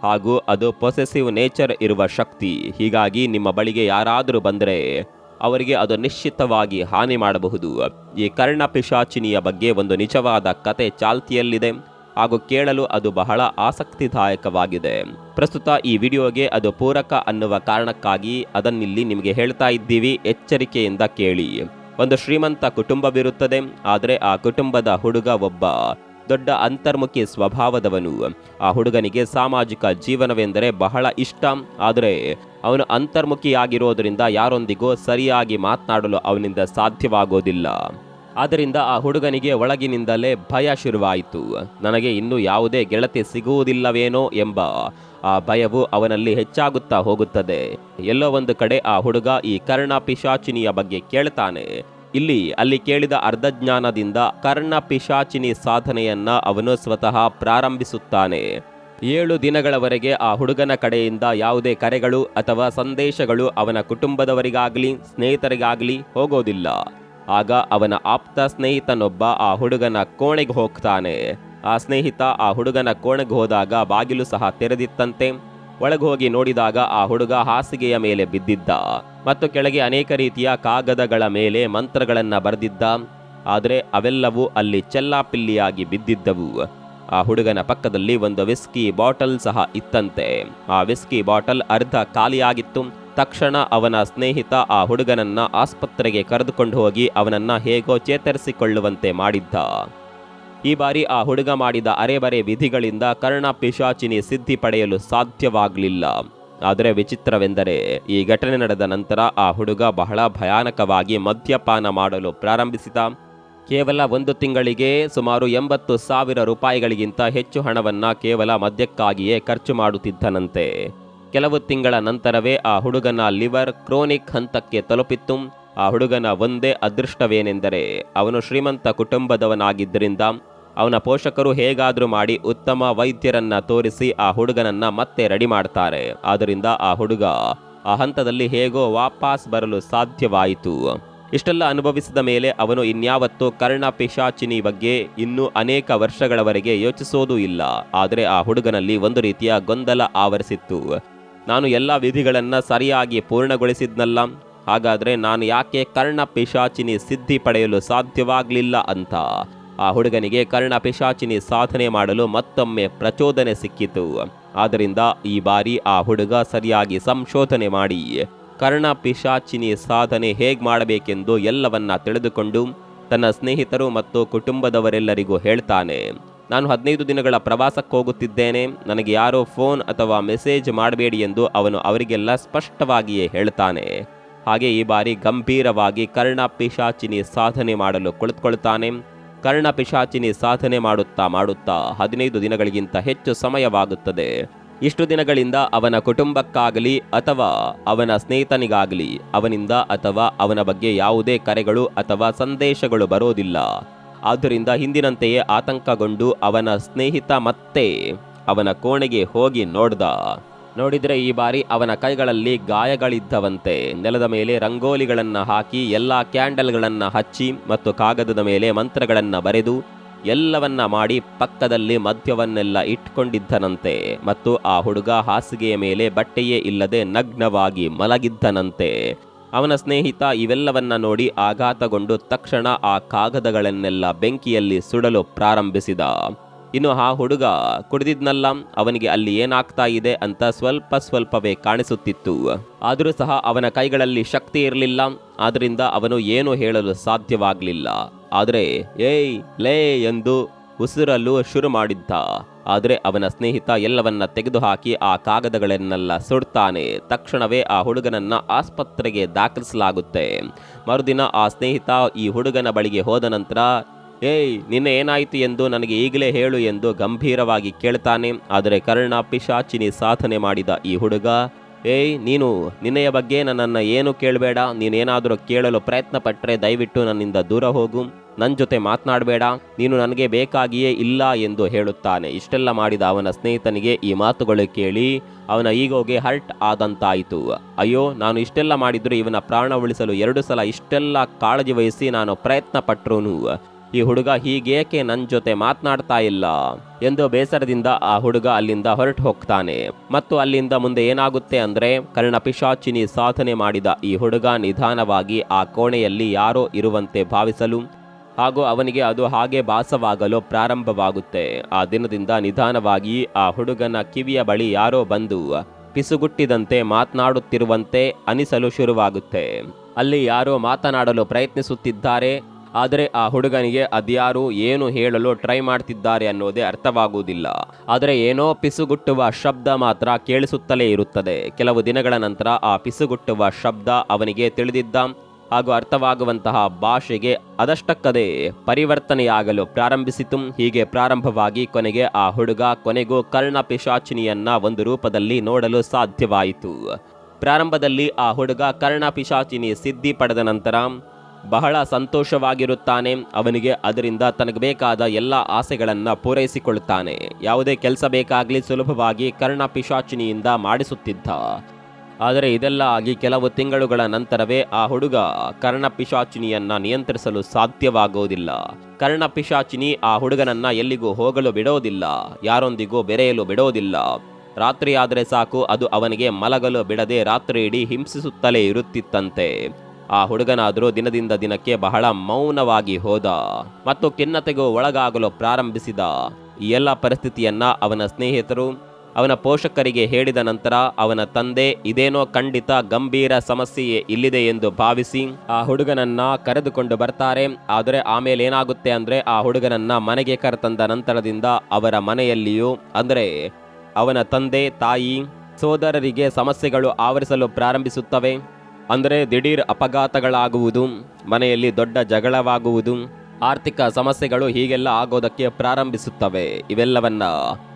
ಹಾಗೂ ಅದು ಪೊಸೆಸಿವ್ ನೇಚರ್ ಇರುವ ಶಕ್ತಿ. ಹೀಗಾಗಿ ನಿಮ್ಮ ಬಳಿಗೆ ಯಾರಾದರೂ ಬಂದರೆ ಅವರಿಗೆ ಅದು ನಿಶ್ಚಿತವಾಗಿ ಹಾನಿ ಮಾಡಬಹುದು. ಈ ಕರ್ಣ ಪಿಶಾಚಿನಿಯ ಬಗ್ಗೆ ಒಂದು ನಿಜವಾದ ಕತೆ ಚಾಲ್ತಿಯಲ್ಲಿದೆ ಹಾಗೂ ಕೇಳಲು ಅದು ಬಹಳ ಆಸಕ್ತಿದಾಯಕವಾಗಿದೆ. ಪ್ರಸ್ತುತ ಈ ವಿಡಿಯೋಗೆ ಅದು ಪೂರಕ ಅನ್ನುವ ಕಾರಣಕ್ಕಾಗಿ ಅದನ್ನಿಲ್ಲಿ ನಿಮಗೆ ಹೇಳ್ತಾ ಇದ್ದೀವಿ. ಎಚ್ಚರಿಕೆಯಿಂದ ಕೇಳಿ. ಒಂದು ಶ್ರೀಮಂತ ಕುಟುಂಬವಿರುತ್ತದೆ, ಆದರೆ ಆ ಕುಟುಂಬದ ಹುಡುಗ ಒಬ್ಬ ದೊಡ್ಡ ಅಂತರ್ಮುಖಿ ಸ್ವಭಾವದವನು. ಆ ಹುಡುಗನಿಗೆ ಸಾಮಾಜಿಕ ಜೀವನವೆಂದರೆ ಬಹಳ ಇಷ್ಟ, ಆದರೆ ಅವನು ಅಂತರ್ಮುಖಿಯಾಗಿರೋದರಿಂದ ಯಾರೊಂದಿಗೂ ಸರಿಯಾಗಿ ಮಾತನಾಡಲು ಅವನಿಂದ ಸಾಧ್ಯವಾಗೋದಿಲ್ಲ. ಆದ್ದರಿಂದ ಆ ಹುಡುಗನಿಗೆ ಒಳಗಿನಿಂದಲೇ ಭಯ ಶುರುವಾಯಿತು. ನನಗೆ ಇನ್ನು ಯಾವುದೇ ಗೆಳತಿ ಸಿಗುವುದಿಲ್ಲವೇನೋ ಎಂಬ ಆ ಭಯವು ಅವನಲ್ಲಿ ಹೆಚ್ಚಾಗುತ್ತಾ ಹೋಗುತ್ತದೆ. ಎಲ್ಲೋ ಒಂದು ಕಡೆ ಆ ಹುಡುಗ ಈ ಕರ್ಣ ಪಿಶಾಚಿನಿಯ ಬಗ್ಗೆ ಕೇಳ್ತಾನೆ. ಇಲ್ಲಿ, ಅಲ್ಲಿ ಕೇಳಿದ ಅರ್ಧಜ್ಞಾನದಿಂದ ಕರ್ಣ ಪಿಶಾಚಿನಿ ಸಾಧನೆಯನ್ನ ಅವನು ಸ್ವತಃ ಪ್ರಾರಂಭಿಸುತ್ತಾನೆ. ಏಳು ದಿನಗಳವರೆಗೆ ಆ ಹುಡುಗನ ಕಡೆಯಿಂದ ಯಾವುದೇ ಕರೆಗಳು ಅಥವಾ ಸಂದೇಶಗಳು ಅವನ ಕುಟುಂಬದವರಿಗಾಗಲಿ, ಸ್ನೇಹಿತರಿಗಾಗಲಿ ಹೋಗೋದಿಲ್ಲ. ಆಗ ಅವನ ಆಪ್ತ ಸ್ನೇಹಿತನೊಬ್ಬ ಆ ಹುಡುಗನ ಕೋಣೆಗೆ ಹೋಗ್ತಾನೆ. ಆ ಸ್ನೇಹಿತ ಆ ಹುಡುಗನ ಕೋಣೆಗೆ ಹೋದಾಗ ಬಾಗಿಲು ಸಹ ತೆರೆದಿತ್ತಂತೆ. ಒಳಗೆ ಹೋಗಿ ನೋಡಿದಾಗ ಆ ಹುಡುಗ ಹಾಸಿಗೆಯ ಮೇಲೆ ಬಿದ್ದಿದ್ದ ಮತ್ತು ಕೆಳಗೆ ಅನೇಕ ರೀತಿಯ ಕಾಗದಗಳ ಮೇಲೆ ಮಂತ್ರಗಳನ್ನು ಬರೆದಿದ್ದ. ಆದರೆ ಅವೆಲ್ಲವೂ ಅಲ್ಲಿ ಚೆಲ್ಲಾಪಿಲ್ಲಿಯಾಗಿ ಬಿದ್ದಿದ್ದವು. ಆ ಹುಡುಗನ ಪಕ್ಕದಲ್ಲಿ ಒಂದು ವಿಸ್ಕಿ ಬಾಟಲ್ ಸಹ ಇತ್ತಂತೆ. ಆ ವಿಸ್ಕಿ ಬಾಟಲ್ ಅರ್ಧ ಖಾಲಿಯಾಗಿತ್ತು. ತಕ್ಷಣ ಅವನ ಸ್ನೇಹಿತ ಆ ಹುಡುಗನನ್ನ ಆಸ್ಪತ್ರೆಗೆ ಕರೆದುಕೊಂಡು ಹೋಗಿ ಅವನನ್ನ ಹೇಗೋ ಚೇತರಿಸಿಕೊಳ್ಳುವಂತೆ ಮಾಡಿದ್ದ. ಈ ಬಾರಿ ಆ ಹುಡುಗ ಮಾಡಿದ ಅರೆಬರೆ ವಿಧಿಗಳಿಂದ ಕರ್ಣ ಪಿಶಾಚಿನಿ ಸಿದ್ಧಿ ಪಡೆಯಲು ಸಾಧ್ಯವಾಗಲಿಲ್ಲ. ಆದರೆ ವಿಚಿತ್ರವೆಂದರೆ, ಈ ಘಟನೆ ನಡೆದ ನಂತರ ಆ ಹುಡುಗ ಬಹಳ ಭಯಾನಕವಾಗಿ ಮದ್ಯಪಾನ ಮಾಡಲು ಪ್ರಾರಂಭಿಸಿದ. ಕೇವಲ ಒಂದು ತಿಂಗಳಿಗೆ ಸುಮಾರು ಎಂಬತ್ತು ಸಾವಿರ ರೂಪಾಯಿಗಳಿಗಿಂತ ಹೆಚ್ಚು ಹಣವನ್ನು ಕೇವಲ ಮದ್ಯಕ್ಕಾಗಿಯೇ ಖರ್ಚು ಮಾಡುತ್ತಿದ್ದನಂತೆ. ಕೆಲವು ತಿಂಗಳ ನಂತರವೇ ಆ ಹುಡುಗನ ಲಿವರ್ ಕ್ರೋನಿಕ್ ಹಂತಕ್ಕೆ ತಲುಪಿತ್ತು. ಆ ಹುಡುಗನ ಒಂದೇ ಅದೃಷ್ಟವೇನೆಂದರೆ ಅವನು ಶ್ರೀಮಂತ ಕುಟುಂಬದವನಾಗಿದ್ದರಿಂದ ಅವನ ಪೋಷಕರು ಹೇಗಾದರೂ ಮಾಡಿ ಉತ್ತಮ ವೈದ್ಯರನ್ನ ತೋರಿಸಿ ಆ ಹುಡುಗನನ್ನ ಮತ್ತೆ ರೆಡಿ ಮಾಡ್ತಾರೆ. ಆದ್ದರಿಂದ ಆ ಹುಡುಗ ಆ ಹಂತದಲ್ಲಿ ಹೇಗೋ ವಾಪಸ್ ಬರಲು ಸಾಧ್ಯವಾಯಿತು. ಇಷ್ಟೆಲ್ಲ ಅನುಭವಿಸಿದ ಮೇಲೆ ಅವನು ಇನ್ಯಾವತ್ತೂ ಕರ್ಣ ಪಿಶಾಚಿನಿ ಬಗ್ಗೆ ಇನ್ನೂ ಅನೇಕ ವರ್ಷಗಳವರೆಗೆ ಯೋಚಿಸೋದೂ ಇಲ್ಲ. ಆದರೆ ಆ ಹುಡುಗನಲ್ಲಿ ಒಂದು ರೀತಿಯ ಗೊಂದಲ ಆವರಿಸಿತ್ತು. ನಾನು ಎಲ್ಲ ವಿಧಿಗಳನ್ನು ಸರಿಯಾಗಿ ಪೂರ್ಣಗೊಳಿಸಿದ್ನಲ್ಲ, ಹಾಗಾದರೆ ನಾನು ಯಾಕೆ ಕರ್ಣ ಪಿಶಾಚಿನಿ ಸಿದ್ಧಿ ಪಡೆಯಲು ಸಾಧ್ಯವಾಗಲಿಲ್ಲ ಅಂತ? ಆ ಹುಡುಗನಿಗೆ ಕರ್ಣ ಪಿಶಾಚಿನಿ ಸಾಧನೆ ಮಾಡಲು ಮತ್ತೊಮ್ಮೆ ಪ್ರಚೋದನೆ ಸಿಕ್ಕಿತು. ಆದ್ದರಿಂದ ಈ ಬಾರಿ ಆ ಹುಡುಗ ಸರಿಯಾಗಿ ಸಂಶೋಧನೆ ಮಾಡಿ. ಕರ್ಣ ಪಿಶಾಚಿನಿ ಸಾಧನೆ ಹೇಗೆ ಮಾಡಬೇಕೆಂದು ಎಲ್ಲವನ್ನ ತಿಳಿದುಕೊಂಡು ತನ್ನ ಸ್ನೇಹಿತರು ಮತ್ತು ಕುಟುಂಬದವರೆಲ್ಲರಿಗೂ ಹೇಳ್ತಾನೆ. ನಾನು ಹದಿನೈದು ದಿನಗಳ ಪ್ರವಾಸಕ್ಕೆ ಹೋಗುತ್ತಿದ್ದೇನೆ. ನನಗೆ ಯಾರೋ ಫೋನ್ ಅಥವಾ ಮೆಸೇಜ್ ಮಾಡಬೇಡಿ ಎಂದು ಅವನು ಅವರಿಗೆಲ್ಲ ಸ್ಪಷ್ಟವಾಗಿಯೇ ಹೇಳ್ತಾನೆ ಹಾಗೆ ಈ ಬಾರಿ ಗಂಭೀರವಾಗಿ ಕರ್ಣ ಪಿಶಾಚಿನಿ ಸಾಧನೆ ಮಾಡಲು ಕುಳಿತುಕೊಳ್ತಾನೆ ಕರ್ಣ ಪಿಶಾಚಿನಿ ಸಾಧನೆ ಮಾಡುತ್ತಾ ಮಾಡುತ್ತಾ ಹದಿನೈದು ದಿನಗಳಿಗಿಂತ ಹೆಚ್ಚು ಸಮಯವಾಗುತ್ತದೆ. ಇಷ್ಟು ದಿನಗಳಿಂದ ಅವನ ಕುಟುಂಬಕ್ಕಾಗಲಿ ಅಥವಾ ಅವನ ಸ್ನೇಹಿತನಿಗಾಗಲಿ, ಅವನಿಂದ ಅಥವಾ ಅವನ ಬಗ್ಗೆ ಯಾವುದೇ ಕರೆಗಳು ಅಥವಾ ಸಂದೇಶಗಳು ಬರೋದಿಲ್ಲ. ಆದ್ದರಿಂದ ಹಿಂದಿನಂತೆಯೇ ಆತಂಕಗೊಂಡು ಅವನ ಸ್ನೇಹಿತ ಮತ್ತೆ ಅವನ ಕೋಣೆಗೆ ಹೋಗಿ ನೋಡ್ದ. ನೋಡಿದರೆ ಈ ಬಾರಿ ಅವನ ಕೈಗಳಲ್ಲಿ ಗಾಯಗಳಿದ್ದವಂತೆ. ನೆಲದ ಮೇಲೆ ರಂಗೋಲಿಗಳನ್ನು ಹಾಕಿ ಎಲ್ಲ ಕ್ಯಾಂಡಲ್ಗಳನ್ನು ಹಚ್ಚಿ ಮತ್ತು ಕಾಗದದ ಮೇಲೆ ಮಂತ್ರಗಳನ್ನು ಬರೆದು ಎಲ್ಲವನ್ನ ಮಾಡಿ ಪಕ್ಕದಲ್ಲಿ ಮದ್ಯವನ್ನೆಲ್ಲ ಇಟ್ಕೊಂಡಿದ್ದನಂತೆ. ಮತ್ತು ಆ ಹುಡುಗ ಹಾಸಿಗೆಯ ಮೇಲೆ ಬಟ್ಟೆಯೇ ಇಲ್ಲದೆ ನಗ್ನವಾಗಿ ಮಲಗಿದ್ದನಂತೆ. ಅವನ ಸ್ನೇಹಿತ ಇವೆಲ್ಲವನ್ನ ನೋಡಿ ಆಘಾತಗೊಂಡು ತಕ್ಷಣ ಆ ಕಾಗದಗಳನ್ನೆಲ್ಲ ಬೆಂಕಿಯಲ್ಲಿ ಸುಡಲು ಪ್ರಾರಂಭಿಸಿದ. ಇನ್ನು ಆ ಹುಡುಗ ಕುಡಿದಿದ್ನಲ್ಲ, ಅವನಿಗೆ ಅಲ್ಲಿ ಏನಾಗ್ತಾ ಇದೆ ಅಂತ ಸ್ವಲ್ಪ ಸ್ವಲ್ಪವೇ ಕಾಣಿಸುತ್ತಿತ್ತು. ಆದರೂ ಸಹ ಅವನ ಕೈಗಳಲ್ಲಿ ಶಕ್ತಿ ಇರಲಿಲ್ಲ ಆದ್ದರಿಂದ ಅವನು ಏನು ಹೇಳಲು ಸಾಧ್ಯವಾಗಲಿಲ್ಲ. ಆದರೆ, ಏಯ್, ಲೇ ಎಂದು ಉಸಿರಲು ಶುರು ಮಾಡಿದ್ದ. ಆದರೆ ಅವನ ಸ್ನೇಹಿತ ಎಲ್ಲವನ್ನ ತೆಗೆದುಹಾಕಿ ಆ ಕಾಗದಗಳನ್ನೆಲ್ಲ ಸುಡ್ತಾನೆ. ತಕ್ಷಣವೇ ಆ ಹುಡುಗನನ್ನ ಆಸ್ಪತ್ರೆಗೆ ದಾಖಲಿಸಲಾಗುತ್ತೆ. ಮರುದಿನ ಆ ಸ್ನೇಹಿತ ಈ ಹುಡುಗನ ಬಳಿಗೆ ಹೋದ ನಂತರ, ಏಯ್, ನಿನ್ನೆ ಏನಾಯಿತು ಎಂದು ನನಗೆ ಈಗಲೇ ಹೇಳು ಎಂದು ಗಂಭೀರವಾಗಿ ಕೇಳ್ತಾನೆ. ಆದರೆ ಕರ್ಣ ಪಿಶಾಚಿನಿ ಸಾಧನೆ ಮಾಡಿದ ಈ ಹುಡುಗ, ಏಯ್, ನೀನು, ನಿನ್ನೆಯ ಬಗ್ಗೆ ನನ್ನನ್ನು ಏನು ಕೇಳಬೇಡ. ನೀನೇನಾದರೂ ಕೇಳಲು ಪ್ರಯತ್ನ ಪಟ್ಟರೆ ದಯವಿಟ್ಟು ನನ್ನಿಂದ ದೂರ ಹೋಗು. ನನ್ನ ಜೊತೆ ಮಾತನಾಡಬೇಡ, ನೀನು ನನಗೆ ಬೇಕಾಗಿಯೇ ಇಲ್ಲ ಎಂದು ಹೇಳುತ್ತಾನೆ. ಇಷ್ಟೆಲ್ಲ ಮಾಡಿದ ಅವನ ಸ್ನೇಹಿತನಿಗೆ ಈ ಮಾತುಗಳು ಕೇಳಿ, ಅವನ ಈಗೋಗೆ ಹರ್ಟ್ ಆದಂತಾಯಿತು. ಅಯ್ಯೋ, ನಾನು ಇಷ್ಟೆಲ್ಲ ಮಾಡಿದ್ರು ಇವನ ಪ್ರಾಣ ಉಳಿಸಲು ಎರಡು ಸಲ ಇಷ್ಟೆಲ್ಲ ಕಾಳಜಿ ವಹಿಸಿ ನಾನು ಪ್ರಯತ್ನ ಪಟ್ಟರು ಈ ಹುಡುಗ ಹೀಗೇಕೆ ನನ್ನ ಜೊತೆ ಮಾತನಾಡ್ತಾ ಇಲ್ಲ? ಎಂದು ಬೇಸರದಿಂದ ಆ ಹುಡುಗ ಅಲ್ಲಿಂದ ಹೊರಟು ಹೋಗ್ತಾನೆ. ಮತ್ತು ಅಲ್ಲಿಂದ ಮುಂದೆ ಏನಾಗುತ್ತೆ ಅಂದ್ರೆ, ಕರ್ಣ ಪಿಶಾಚಿನಿ ಸಾಧನೆ ಮಾಡಿದ ಈ ಹುಡುಗ ನಿಧಾನವಾಗಿ ಆ ಕೋಣೆಯಲ್ಲಿ ಯಾರೋ ಇರುವಂತೆ ಭಾವಿಸಲು ಹಾಗೂ ಅವನಿಗೆ ಅದು ಹಾಗೆ ಭಾಸವಾಗಲು ಪ್ರಾರಂಭವಾಗುತ್ತೆ. ಆ ದಿನದಿಂದ ನಿಧಾನವಾಗಿ ಆ ಹುಡುಗನ ಕಿವಿಯ ಬಳಿ ಯಾರೋ ಬಂದು ಪಿಸುಗುಟ್ಟಿದಂತೆ ಮಾತನಾಡುತ್ತಿರುವಂತೆ ಅನಿಸಲು ಶುರುವಾಗುತ್ತೆ. ಅಲ್ಲಿ ಯಾರೋ ಮಾತನಾಡಲು ಪ್ರಯತ್ನಿಸುತ್ತಿದ್ದಾರೆ, ಆದರೆ ಆ ಹುಡುಗನಿಗೆ ಅದ್ಯಾರು ಏನು ಹೇಳಲು ಟ್ರೈ ಮಾಡ್ತಿದ್ದಾರೆ ಅನ್ನೋದೇ ಅರ್ಥವಾಗುವುದಿಲ್ಲ. ಆದರೆ ಏನೋ ಪಿಸುಗುಟ್ಟುವ ಶಬ್ದ ಮಾತ್ರ ಕೇಳಿಸುತ್ತಲೇ ಇರುತ್ತದೆ. ಕೆಲವು ದಿನಗಳ ನಂತರ ಆ ಪಿಸುಗುಟ್ಟುವ ಶಬ್ದ ಅವನಿಗೆ ತಿಳಿದಿದ್ದ ಹಾಗೂ ಅರ್ಥವಾಗುವಂತಹ ಭಾಷೆಗೆ ಅದಷ್ಟಕ್ಕದೇ ಪರಿವರ್ತನೆಯಾಗಲು ಪ್ರಾರಂಭಿಸಿತು. ಹೀಗೆ ಪ್ರಾರಂಭವಾಗಿ ಕೊನೆಗೆ ಆ ಹುಡುಗ ಕೊನೆಗೂ ಕರ್ಣ ಪಿಶಾಚಿನಿಯನ್ನ ಒಂದು ರೂಪದಲ್ಲಿ ನೋಡಲು ಸಾಧ್ಯವಾಯಿತು. ಪ್ರಾರಂಭದಲ್ಲಿ ಆ ಹುಡುಗ ಕರ್ಣ ಪಿಶಾಚಿನಿ ಸಿದ್ಧಿ ಪಡೆದ ನಂತರ ಬಹಳ ಸಂತೋಷವಾಗಿರುತ್ತಾನೆ. ಅವನಿಗೆ ಅದರಿಂದ ತನಗೆ ಬೇಕಾದ ಎಲ್ಲ ಆಸೆಗಳನ್ನು ಪೂರೈಸಿಕೊಳ್ಳುತ್ತಾನೆ. ಯಾವುದೇ ಕೆಲಸ ಬೇಕಾಗಲಿ ಸುಲಭವಾಗಿ ಕರ್ಣ ಪಿಶಾಚಿನಿಯಿಂದ ಮಾಡಿಸುತ್ತಿದ್ದ. ಆದರೆ ಇದೆಲ್ಲ ಆಗಿ ಕೆಲವು ತಿಂಗಳುಗಳ ನಂತರವೇ ಆ ಹುಡುಗ ಕರ್ಣ ಪಿಶಾಚಿನಿಯನ್ನ ನಿಯಂತ್ರಿಸಲು ಸಾಧ್ಯವಾಗುವುದಿಲ್ಲ ಕರ್ಣ ಪಿಶಾಚಿನಿ ಆ ಹುಡುಗನನ್ನ ಎಲ್ಲಿಗೂ ಹೋಗಲು ಬಿಡೋದಿಲ್ಲ, ಯಾರೊಂದಿಗೂ ಬೆರೆಯಲು ಬಿಡೋದಿಲ್ಲ. ರಾತ್ರಿ ಆದರೆ ಸಾಕು, ಅದು ಅವನಿಗೆ ಮಲಗಲು ಬಿಡದೆ ರಾತ್ರಿ ಇಡೀ ಹಿಂಸಿಸುತ್ತಲೇ ಇರುತ್ತಿತ್ತಂತೆ. ಆ ಹುಡುಗನಾದರೂ ದಿನದಿಂದ ದಿನಕ್ಕೆ ಬಹಳ ಮೌನವಾಗಿ ಹೋದ, ಮತ್ತು ಖಿನ್ನತೆಗೂ ಒಳಗಾಗಲು ಪ್ರಾರಂಭಿಸಿದ. ಈ ಎಲ್ಲ ಪರಿಸ್ಥಿತಿಯನ್ನ ಅವನ ಸ್ನೇಹಿತರು ಅವನ ಪೋಷಕರಿಗೆ ಹೇಳಿದ ನಂತರ ಅವನ ತಂದೆ, ಇದೇನೋ ಖಂಡಿತ ಗಂಭೀರ ಸಮಸ್ಯೆಯೇ ಇಲ್ಲಿದೆ ಎಂದು ಭಾವಿಸಿ ಆ ಹುಡುಗನನ್ನ ಕರೆದುಕೊಂಡು ಬರ್ತಾರೆ. ಆದರೆ ಆಮೇಲೆ ಏನಾಗುತ್ತೆ ಅಂದ್ರೆ ಆ ಹುಡುಗನನ್ನ ಮನೆಗೆ ಕರೆತಂದ ನಂತರದಿಂದ ಅವರ ಮನೆಯಲ್ಲಿಯೂ ಅಂದರೆ ಅವನ ತಂದೆ, ತಾಯಿ, ಸೋದರರಿಗೆ ಸಮಸ್ಯೆಗಳು ಆವರಿಸಲು ಪ್ರಾರಂಭಿಸುತ್ತವೆ. ಅಂದರೆ ದಿಢೀರ್ ಅಪಘಾತಗಳಾಗುವುದು, ಮನೆಯಲ್ಲಿ ದೊಡ್ಡ ಜಗಳವಾಗುವುದು ಆರ್ಥಿಕ ಸಮಸ್ಯೆಗಳು ಹೀಗೆಲ್ಲ ಆಗೋದಕ್ಕೆ ಪ್ರಾರಂಭಿಸುತ್ತವೆ. ಇವೆಲ್ಲವನ್ನ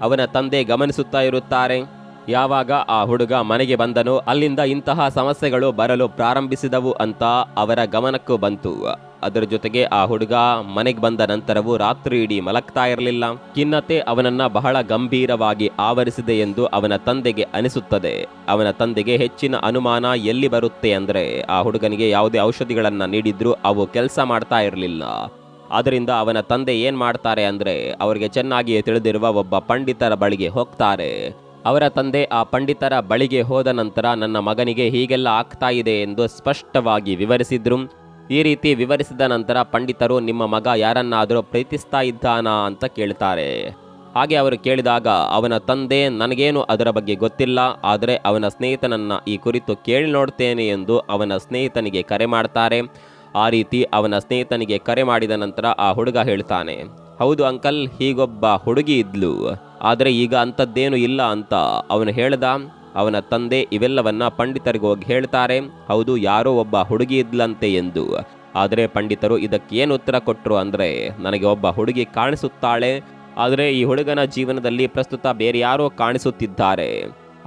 ಅವನ ತಂದೆ ಗಮನಿಸುತ್ತಾ ಇರುತ್ತಾರೆ. ಯಾವಾಗ ಆ ಹುಡುಗ ಮನೆಗೆ ಬಂದನೋ ಅಲ್ಲಿಂದ ಇಂತಹ ಸಮಸ್ಯೆಗಳು ಬರಲು ಪ್ರಾರಂಭಿಸಿದವು ಅಂತ ಅವರ ಗಮನಕ್ಕೂ ಬಂತು. ಅದರ ಜೊತೆಗೆ ಆ ಹುಡುಗ ಮನೆಗೆ ಬಂದ ನಂತರವೂ ರಾತ್ರಿ ಇಡೀ ಮಲಗ್ತಾ ಇರಲಿಲ್ಲ. ಖಿನ್ನತೆ ಅವನನ್ನ ಬಹಳ ಗಂಭೀರವಾಗಿ ಆವರಿಸಿದೆ ಎಂದು ಅವನ ತಂದೆಗೆ ಅನಿಸುತ್ತದೆ. ಅವನ ತಂದೆಗೆ ಹೆಚ್ಚಿನ ಅನುಮಾನ ಎಲ್ಲಿ ಬರುತ್ತೆ ಅಂದ್ರೆ ಆ ಹುಡುಗನಿಗೆ ಯಾವುದೇ ಔಷಧಿಗಳನ್ನ ನೀಡಿದ್ರು ಅವು ಕೆಲಸ ಮಾಡ್ತಾ ಇರಲಿಲ್ಲ. ಆದ್ದರಿಂದ ಅವನ ತಂದೆ ಏನು ಮಾಡ್ತಾರೆ ಅಂದರೆ ಅವರಿಗೆ ಚೆನ್ನಾಗಿ ತಿಳಿದಿರುವ ಒಬ್ಬ ಪಂಡಿತರ ಬಳಿಗೆ ಹೋಗ್ತಾರೆ. ಅವರ ತಂದೆ ಆ ಪಂಡಿತರ ಬಳಿಗೆ ಹೋದ ನಂತರ ನನ್ನ ಮಗನಿಗೆ ಹೀಗೆಲ್ಲ ಆಗ್ತಾ ಇದೆ ಎಂದು ಸ್ಪಷ್ಟವಾಗಿ ವಿವರಿಸಿದ್ರು. ಈ ರೀತಿ ವಿವರಿಸಿದ ನಂತರ ಪಂಡಿತರು, ನಿಮ್ಮ ಮಗ ಯಾರನ್ನಾದರೂ ಪ್ರೀತಿಸ್ತಾ ಇದ್ದಾನಾ ಅಂತ ಕೇಳ್ತಾರೆ. ಹಾಗೆ ಅವರು ಕೇಳಿದಾಗ, ಅವನ ತಂದೆ ನನಗೇನು ಅದರ ಬಗ್ಗೆ ಗೊತ್ತಿಲ್ಲ, ಆದರೆ ಅವನ ಸ್ನೇಹಿತನನ್ನು ಈ ಕುರಿತು ಕೇಳಿ ನೋಡ್ತೇನೆ ಎಂದು ಅವನ ಸ್ನೇಹಿತನಿಗೆ ಕರೆ ಮಾಡ್ತಾರೆ. ಆ ರೀತಿ ಅವನ ಸ್ನೇಹಿತನಿಗೆ ಕರೆ ಮಾಡಿದ ನಂತರ ಆ ಹುಡುಗ ಹೇಳ್ತಾನೆ, ಹೌದು ಅಂಕಲ್, ಹೀಗೊಬ್ಬ ಹುಡುಗಿ ಇದ್ಲು. ಆದರೆ ಈಗ ಅಂಥದ್ದೇನು ಇಲ್ಲ ಅಂತ ಅವನು ಹೇಳ್ದ. ಅವನ ತಂದೆ ಇವೆಲ್ಲವನ್ನ ಪಂಡಿತರಿಗೆ ಹೋಗಿ ಹೇಳ್ತಾರೆ, ಹೌದು, ಯಾರೋ ಒಬ್ಬ ಹುಡುಗಿ ಇದ್ಲಂತೆ ಎಂದು. ಆದರೆ ಪಂಡಿತರು ಇದಕ್ಕೇನು ಉತ್ತರ ಕೊಟ್ಟರು ಅಂದರೆ, ನನಗೆ ಒಬ್ಬ ಹುಡುಗಿ ಕಾಣಿಸುತ್ತಾಳೆ. ಆದರೆ ಈ ಹುಡುಗನ ಜೀವನದಲ್ಲಿ ಪ್ರಸ್ತುತ ಬೇರೆ ಯಾರೋ ಕಾಣಿಸುತ್ತಿದ್ದಾರೆ.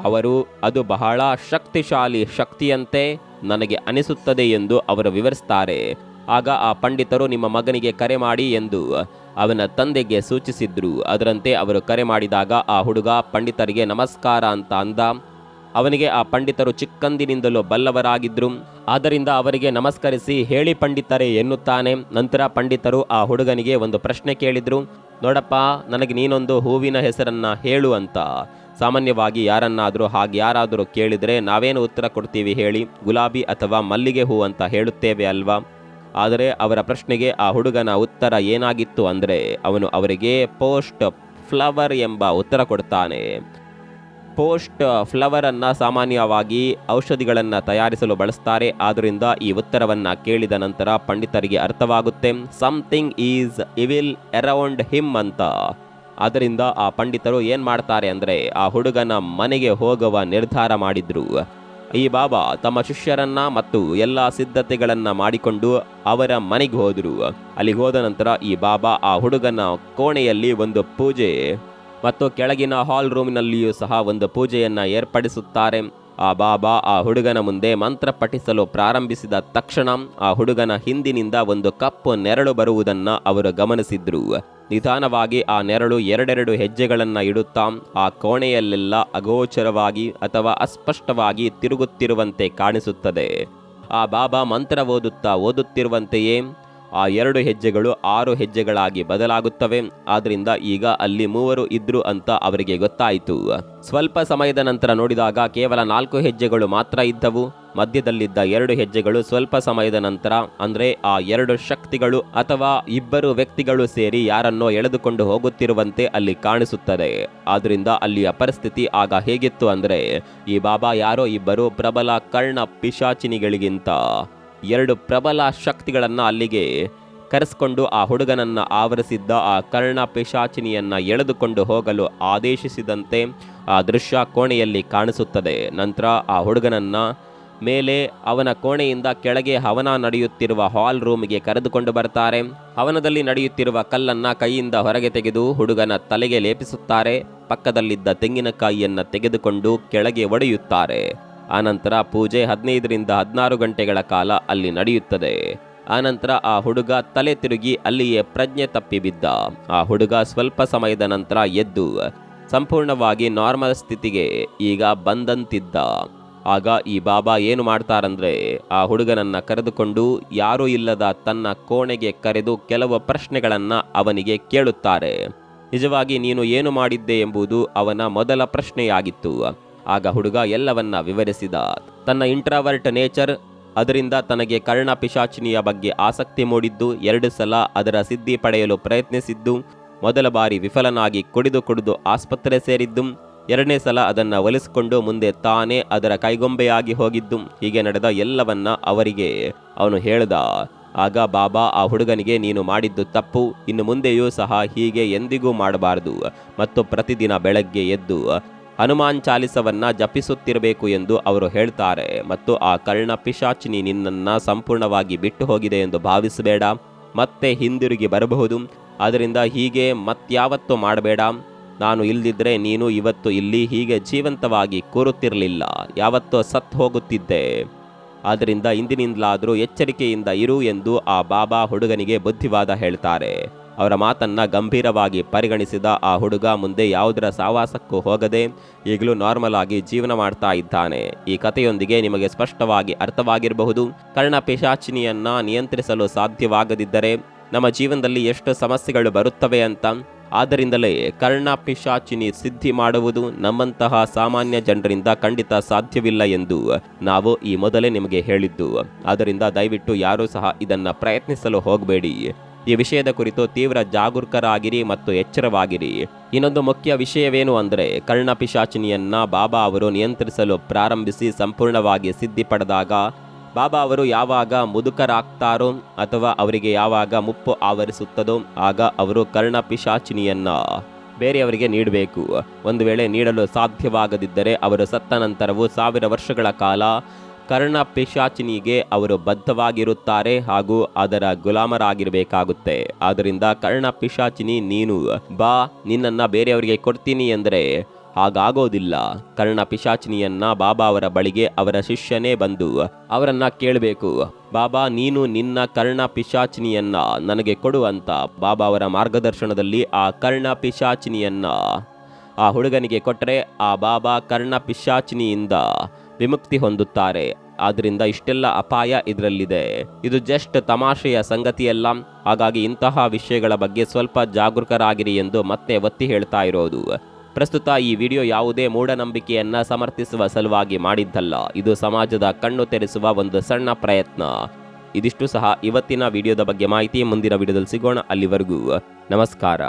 ಅವರು, ಅದು ಬಹಳ ಶಕ್ತಿಶಾಲಿ ಶಕ್ತಿಯಂತೆ ನನಗೆ ಅನಿಸುತ್ತದೆ ಎಂದು ಅವರು ವಿವರಿಸ್ತಾರೆ. ಆಗ ಆ ಪಂಡಿತರು ನಿಮ್ಮ ಮಗನಿಗೆ ಕರೆ ಮಾಡಿ ಎಂದು ಅವನ ತಂದೆಗೆ ಸೂಚಿಸಿದ್ರು. ಅದರಂತೆ ಅವರು ಕರೆ ಮಾಡಿದಾಗ ಆ ಹುಡುಗ ಪಂಡಿತರಿಗೆ ನಮಸ್ಕಾರ ಅಂತ ಅಂದ. ಅವನಿಗೆ ಆ ಪಂಡಿತರು ಚಿಕ್ಕಂದಿನಿಂದಲೂ ಬಲ್ಲವರಾಗಿದ್ದರು ಆದ್ದರಿಂದ ಅವರಿಗೆ ನಮಸ್ಕರಿಸಿ ಹೇಳಿ ಪಂಡಿತರೇ ಎನ್ನುತ್ತಾನೆ. ನಂತರ ಪಂಡಿತರು ಆ ಹುಡುಗನಿಗೆ ಒಂದು ಪ್ರಶ್ನೆ ಕೇಳಿದರು. ನೋಡಪ್ಪ, ನನಗೆ ನೀನೊಂದು ಹೂವಿನ ಹೆಸರನ್ನು ಹೇಳು ಅಂತ. ಸಾಮಾನ್ಯವಾಗಿ ಯಾರನ್ನಾದರೂ ಹಾಗೆ ಯಾರಾದರೂ ಕೇಳಿದರೆ ನಾವೇನು ಉತ್ತರ ಕೊಡ್ತೀವಿ ಹೇಳಿ, ಗುಲಾಬಿ ಅಥವಾ ಮಲ್ಲಿಗೆ ಹೂ ಅಂತ ಹೇಳುತ್ತೇವೆ ಅಲ್ವಾ? ಆದರೆ ಅವರ ಪ್ರಶ್ನೆಗೆ ಆ ಹುಡುಗನ ಉತ್ತರ ಏನಾಗಿತ್ತು ಅಂದರೆ ಅವನು ಅವರಿಗೆ ಪೋಸ್ಟ್ ಫ್ಲವರ್ ಎಂಬ ಉತ್ತರ ಕೊಡ್ತಾನೆ. ಪೋಸ್ಟ್ ಫ್ಲವರನ್ನು ಸಾಮಾನ್ಯವಾಗಿ ಔಷಧಿಗಳನ್ನು ತಯಾರಿಸಲು ಬಳಸ್ತಾರೆ ಆದ್ದರಿಂದ ಈ ಉತ್ತರವನ್ನು ಕೇಳಿದ ನಂತರ ಪಂಡಿತರಿಗೆ ಅರ್ಥವಾಗುತ್ತೆ something is evil around him ಅಂತ. ಆದ್ದರಿಂದ ಆ ಪಂಡಿತರು ಏನು ಮಾಡ್ತಾರೆ ಅಂದರೆ ಆ ಹುಡುಗನ ಮನೆಗೆ ಹೋಗುವ ನಿರ್ಧಾರ ಮಾಡಿದ್ರು. ಈ ಬಾಬಾ ತಮ್ಮ ಶಿಷ್ಯರನ್ನ ಮತ್ತು ಎಲ್ಲ ಸಿದ್ಧತೆಗಳನ್ನ ಮಾಡಿಕೊಂಡು ಅವರ ಮನೆಗೆ ಹೋದರು. ಅಲ್ಲಿಗೆ ಹೋದ ನಂತರ ಈ ಬಾಬಾ ಆ ಹುಡುಗನ ಕೋಣೆಯಲ್ಲಿ ಒಂದು ಪೂಜೆ ಮತ್ತು ಕೆಳಗಿನ ಹಾಲ್ ರೂಮಿನಲ್ಲಿಯೂ ಸಹ ಒಂದು ಪೂಜೆಯನ್ನು ಏರ್ಪಡಿಸುತ್ತಾರೆ. ಆ ಬಾಬಾ ಆ ಹುಡುಗನ ಮುಂದೆ ಮಂತ್ರ ಪಠಿಸಲು ಪ್ರಾರಂಭಿಸಿದ ತಕ್ಷಣ ಆ ಹುಡುಗನ ಹಿಂದಿನಿಂದ ಒಂದು ಕಪ್ಪು ನೆರಳು ಬರುವುದನ್ನು ಅವರು ಗಮನಿಸಿದ್ರು. ನಿಧಾನವಾಗಿ ಆ ನೆರಳು ಎರಡೆರಡು ಹೆಜ್ಜೆಗಳನ್ನು ಇಡುತ್ತಾ ಆ ಕೋಣೆಯಲ್ಲೆಲ್ಲ ಅಗೋಚರವಾಗಿ ಅಥವಾ ಅಸ್ಪಷ್ಟವಾಗಿ ತಿರುಗುತ್ತಿರುವಂತೆ ಕಾಣಿಸುತ್ತದೆ. ಆ ಬಾಬಾ ಮಂತ್ರ ಓದುತ್ತಾ ಓದುತ್ತಿರುವಂತೆಯೇ ಆ ಎರಡು ಹೆಜ್ಜೆಗಳು ಆರು ಹೆಜ್ಜೆಗಳಾಗಿ ಬದಲಾಗುತ್ತವೆ. ಆದ್ರಿಂದ ಈಗ ಅಲ್ಲಿ ಮೂವರು ಇದ್ರು ಅಂತ ಅವರಿಗೆ ಗೊತ್ತಾಯಿತು. ಸ್ವಲ್ಪ ಸಮಯದ ನಂತರ ನೋಡಿದಾಗ ಕೇವಲ ನಾಲ್ಕು ಹೆಜ್ಜೆಗಳು ಮಾತ್ರ ಇದ್ದವು. ಮಧ್ಯದಲ್ಲಿದ್ದ ಎರಡು ಹೆಜ್ಜೆಗಳು ಸ್ವಲ್ಪ ಸಮಯದ ನಂತರ, ಅಂದ್ರೆ ಆ ಎರಡು ಶಕ್ತಿಗಳು ಅಥವಾ ಇಬ್ಬರು ವ್ಯಕ್ತಿಗಳು ಸೇರಿ ಯಾರನ್ನೋ ಎಳೆದುಕೊಂಡು ಹೋಗುತ್ತಿರುವಂತೆ ಅಲ್ಲಿ ಕಾಣಿಸುತ್ತದೆ. ಆದ್ದರಿಂದ ಅಲ್ಲಿಯ ಪರಿಸ್ಥಿತಿ ಆಗ ಹೇಗಿತ್ತು ಅಂದ್ರೆ, ಈ ಬಾಬಾ ಯಾರೋ ಇಬ್ಬರು ಪ್ರಬಲ ಕರ್ಣ ಪಿಶಾಚಿನಿಗಳಿಗಿಂತ ಎರಡು ಪ್ರಬಲ ಶಕ್ತಿಗಳನ್ನು ಅಲ್ಲಿಗೆ ಕರೆಸ್ಕೊಂಡು ಆ ಹುಡುಗನನ್ನು ಆವರಿಸಿದ್ದ ಆ ಕರ್ಣ ಪಿಶಾಚಿನಿಯನ್ನು ಎಳೆದುಕೊಂಡು ಹೋಗಲು ಆದೇಶಿಸಿದಂತೆ ಆ ದೃಶ್ಯ ಕೋಣೆಯಲ್ಲಿ ಕಾಣಿಸುತ್ತದೆ. ನಂತರ ಆ ಹುಡುಗನನ್ನ ಮೇಲೆ ಅವನ ಕೋಣೆಯಿಂದ ಕೆಳಗೆ ಹವನ ನಡೆಯುತ್ತಿರುವ ಹಾಲ್ ರೂಮಿಗೆ ಕರೆದುಕೊಂಡು ಬರ್ತಾರೆ. ಹವನದಲ್ಲಿ ನಡೆಯುತ್ತಿರುವ ಕಲ್ಲನ್ನು ಕೈಯಿಂದ ಹೊರಗೆ ತೆಗೆದು ಹುಡುಗನ ತಲೆಗೆ ಲೇಪಿಸುತ್ತಾರೆ. ಪಕ್ಕದಲ್ಲಿದ್ದ ತೆಂಗಿನಕಾಯಿಯನ್ನು ತೆಗೆದುಕೊಂಡು ಕೆಳಗೆ ಒಡೆಯುತ್ತಾರೆ. ಆನಂತರ ಪೂಜೆ ಹದಿನೈದರಿಂದ ಹದಿನಾರು ಗಂಟೆಗಳ ಕಾಲ ಅಲ್ಲಿ ನಡೆಯುತ್ತದೆ. ಆನಂತರ ಆ ಹುಡುಗ ತಲೆ ತಿರುಗಿ ಅಲ್ಲಿಯೇ ಪ್ರಜ್ಞೆ ತಪ್ಪಿ ಬಿದ್ದ. ಆ ಹುಡುಗ ಸ್ವಲ್ಪ ಸಮಯದ ನಂತರ ಎದ್ದು ಸಂಪೂರ್ಣವಾಗಿ ನಾರ್ಮಲ್ ಸ್ಥಿತಿಗೆ ಈಗ ಬಂದಂತಿದ್ದ. ಆಗ ಈ ಬಾಬಾ ಏನು ಮಾಡ್ತಾರಂದ್ರೆ ಆ ಹುಡುಗನನ್ನ ಕರೆದುಕೊಂಡು ಯಾರೂ ಇಲ್ಲದ ತನ್ನ ಕೋಣೆಗೆ ಕರೆದು ಕೆಲವು ಪ್ರಶ್ನೆಗಳನ್ನು ಅವನಿಗೆ ಕೇಳುತ್ತಾರೆ. ನಿಜವಾಗಿ ನೀನು ಏನು ಮಾಡಿದ್ದೆ ಎಂಬುದು ಅವನ ಮೊದಲ ಪ್ರಶ್ನೆಯಾಗಿತ್ತು. ಆಗ ಹುಡುಗ ಎಲ್ಲವನ್ನ ವಿವರಿಸಿದ. ತನ್ನ ಇಂಟ್ರಾವರ್ಟ್ ನೇಚರ್ ಅದರಿಂದ ತನಗೆ ಕರ್ಣ ಪಿಶಾಚಿನಿಯ ಬಗ್ಗೆ ಆಸಕ್ತಿ ಮೂಡಿದ್ದು, ಎರಡು ಸಲ ಅದರ ಸಿದ್ಧಿ ಪಡೆಯಲು ಪ್ರಯತ್ನಿಸಿದ್ದು, ಮೊದಲ ಬಾರಿ ವಿಫಲನಾಗಿ ಕುಡಿದು ಕುಡಿದು ಆಸ್ಪತ್ರೆ ಸೇರಿದ್ದು, ಎರಡನೇ ಸಲ ಅದನ್ನು ಒಲಿಸಿಕೊಂಡು ಮುಂದೆ ತಾನೇ ಅದರ ಕೈಗೊಂಬೆಯಾಗಿ ಹೋಗಿದ್ದು, ಹೀಗೆ ನಡೆದ ಎಲ್ಲವನ್ನ ಅವರಿಗೆ ಅವನು ಹೇಳ್ದ. ಆಗ ಬಾಬಾ, ಆ ಹುಡುಗನಿಗೆ ನೀನು ಮಾಡಿದ್ದು ತಪ್ಪು, ಇನ್ನು ಮುಂದೆಯೂ ಸಹ ಹೀಗೆ ಎಂದಿಗೂ ಮಾಡಬಾರದು, ಮತ್ತು ಪ್ರತಿದಿನ ಬೆಳಗ್ಗೆ ಎದ್ದು ಹನುಮಾನ್ ಚಾಲಿಸವನ್ನು ಜಪಿಸುತ್ತಿರಬೇಕು ಎಂದು ಅವರು ಹೇಳ್ತಾರೆ. ಮತ್ತು ಆ ಕರ್ಣ ಪಿಶಾಚಿನಿ ನಿನ್ನನ್ನು ಸಂಪೂರ್ಣವಾಗಿ ಬಿಟ್ಟು ಹೋಗಿದೆ ಎಂದು ಭಾವಿಸಬೇಡ. ಮತ್ತೆ ಹಿಂದಿರುಗಿ ಬರಬಹುದು. ಅದರಿಂದ ಹೀಗೆ ಮತ್ಯಾವತ್ತೂ ಮಾಡಬೇಡ. ನಾನು ಇಲ್ದಿದ್ರೆ ನೀನು ಇವತ್ತು ಇಲ್ಲಿ ಹೀಗೆ ಜೀವಂತವಾಗಿ ಕೂರುತ್ತಿರಲಿಲ್ಲ. ಯಾವತ್ತೋ ಸತ್ತು ಹೋಗುತ್ತಿದ್ದೆ. ಆದ್ದರಿಂದ ಇಂದಿನಿಂದಲಾದರೂ ಎಚ್ಚರಿಕೆಯಿಂದ ಇರು ಎಂದು ಆ ಬಾಬಾ ಹುಡುಗನಿಗೆ ಬುದ್ಧಿವಾದ ಹೇಳ್ತಾರೆ. ಅವರ ಮಾತನ್ನ ಗಂಭೀರವಾಗಿ ಪರಿಗಣಿಸಿದ ಆ ಹುಡುಗ ಮುಂದೆ ಯಾವುದರ ಸಾವಾಸಕ್ಕೂ ಹೋಗದೆ ಈಗಲೂ ನಾರ್ಮಲ್ ಆಗಿ ಜೀವನ ಮಾಡ್ತಾ ಇದ್ದಾನೆ. ಈ ಕಥೆಯೊಂದಿಗೆ ನಿಮಗೆ ಸ್ಪಷ್ಟವಾಗಿ ಅರ್ಥವಾಗಿರಬಹುದು. ಕರ್ಣ ಪಿಶಾಚಿನಿಯನ್ನ ನಿಯಂತ್ರಿಸಲು ಸಾಧ್ಯವಾಗದಿದ್ದರೆ ನಮ್ಮ ಜೀವನದಲ್ಲಿ ಎಷ್ಟು ಸಮಸ್ಯೆಗಳು ಬರುತ್ತವೆ ಅಂತ ಆದ್ದರಿಂದಲೇ ಕರ್ಣ ಪಿಶಾಚಿನಿ ಸಿದ್ಧಿ ಮಾಡುವುದು ನಮ್ಮಂತಹ ಸಾಮಾನ್ಯ ಜನರಿಂದ ಖಂಡಿತ ಸಾಧ್ಯವಿಲ್ಲ ಎಂದು ನಾವು ಈ ಮೊದಲೇ ನಿಮಗೆ ಹೇಳಿದ್ದು. ಆದ್ದರಿಂದ ದಯವಿಟ್ಟು ಯಾರೂ ಸಹ ಇದನ್ನು ಪ್ರಯತ್ನಿಸಲು ಹೋಗಬೇಡಿ. ಈ ವಿಷಯದ ಕುರಿತು ತೀವ್ರ ಜಾಗರೂಕರಾಗಿರಿ ಮತ್ತು ಎಚ್ಚರವಾಗಿರಿ. ಇನ್ನೊಂದು ಮುಖ್ಯ ವಿಷಯವೇನು ಅಂದರೆ, ಕರ್ಣ ಪಿಶಾಚಿನಿಯನ್ನ ಬಾಬಾ ಅವರು ನಿಯಂತ್ರಿಸಲು ಪ್ರಾರಂಭಿಸಿ ಸಂಪೂರ್ಣವಾಗಿ ಸಿದ್ಧಿ ಪಡೆದಾಗ, ಬಾಬಾ ಅವರು ಯಾವಾಗ ಮುದುಕರಾಗ್ತಾರೋ ಅಥವಾ ಅವರಿಗೆ ಯಾವಾಗ ಮುಪ್ಪು ಆವರಿಸುತ್ತದೋ, ಆಗ ಅವರು ಕರ್ಣ ಪಿಶಾಚಿನಿಯನ್ನು ಬೇರೆಯವರಿಗೆ ನೀಡಬೇಕು. ಒಂದು ವೇಳೆ ನೀಡಲು ಸಾಧ್ಯವಾಗದಿದ್ದರೆ, ಅವರು ಸತ್ತ ನಂತರವೂ ಸಾವಿರ ವರ್ಷಗಳ ಕಾಲ ಕರ್ಣ ಪಿಶಾಚಿನಿಗೆ ಅವರು ಬದ್ಧವಾಗಿರುತ್ತಾರೆ ಹಾಗೂ ಅದರ ಗುಲಾಮರಾಗಿರಬೇಕಾಗುತ್ತೆ. ಆದ್ದರಿಂದ ಕರ್ಣ ಪಿಶಾಚಿನಿ ನೀನು ಬಾ, ನಿನ್ನನ್ನು ಬೇರೆಯವರಿಗೆ ಕೊಡ್ತೀನಿ ಎಂದರೆ ಹಾಗಾಗೋದಿಲ್ಲ. ಕರ್ಣ ಪಿಶಾಚಿನಿಯನ್ನ ಬಾಬಾ ಅವರ ಬಳಿಗೆ ಅವರ ಶಿಷ್ಯನೇ ಬಂದು ಅವರನ್ನ ಕೇಳಬೇಕು. ಬಾಬಾ, ನೀನು ನಿನ್ನ ಕರ್ಣ ಪಿಶಾಚಿನಿಯನ್ನ ನನಗೆ ಕೊಡುವಂತ ಬಾಬಾ ಅವರ ಮಾರ್ಗದರ್ಶನದಲ್ಲಿ ಆ ಕರ್ಣ ಪಿಶಾಚಿನಿಯನ್ನ ಆ ಹುಡುಗನಿಗೆ ಕೊಟ್ಟರೆ ಆ ಬಾಬಾ ಕರ್ಣ ಪಿಶಾಚಿನಿಯಿಂದ ವಿಮುಕ್ತಿ ಹೊಂದುತ್ತಾರೆ. ಆದ್ದರಿಂದ ಇಷ್ಟೆಲ್ಲ ಅಪಾಯ ಇದರಲ್ಲಿದೆ. ಇದು ಜಸ್ಟ್ ತಮಾಷೆಯ ಸಂಗತಿಯಲ್ಲ. ಹಾಗಾಗಿ ಇಂತಹ ವಿಷಯಗಳ ಬಗ್ಗೆ ಸ್ವಲ್ಪ ಜಾಗರೂಕರಾಗಿರಿ ಎಂದು ಮತ್ತೆ ಒತ್ತಿ ಹೇಳ್ತಾ ಇರೋದು. ಪ್ರಸ್ತುತ ಈ ವಿಡಿಯೋ ಯಾವುದೇ ಮೂಢನಂಬಿಕೆಯನ್ನ ಸಮರ್ಥಿಸುವ ಸಲುವಾಗಿ ಮಾಡಿದ್ದಲ್ಲ. ಇದು ಸಮಾಜದ ಕಣ್ಣು ತೆರೆಸುವ ಒಂದು ಸಣ್ಣ ಪ್ರಯತ್ನ. ಇದಿಷ್ಟು ಸಹ ಇವತ್ತಿನ ವಿಡಿಯೋದ ಬಗ್ಗೆ ಮಾಹಿತಿ ಮುಂದಿನ ವಿಡಿಯೋದಲ್ಲಿ ಸಿಗೋಣ ಅಲ್ಲಿವರೆಗೂ. ನಮಸ್ಕಾರ.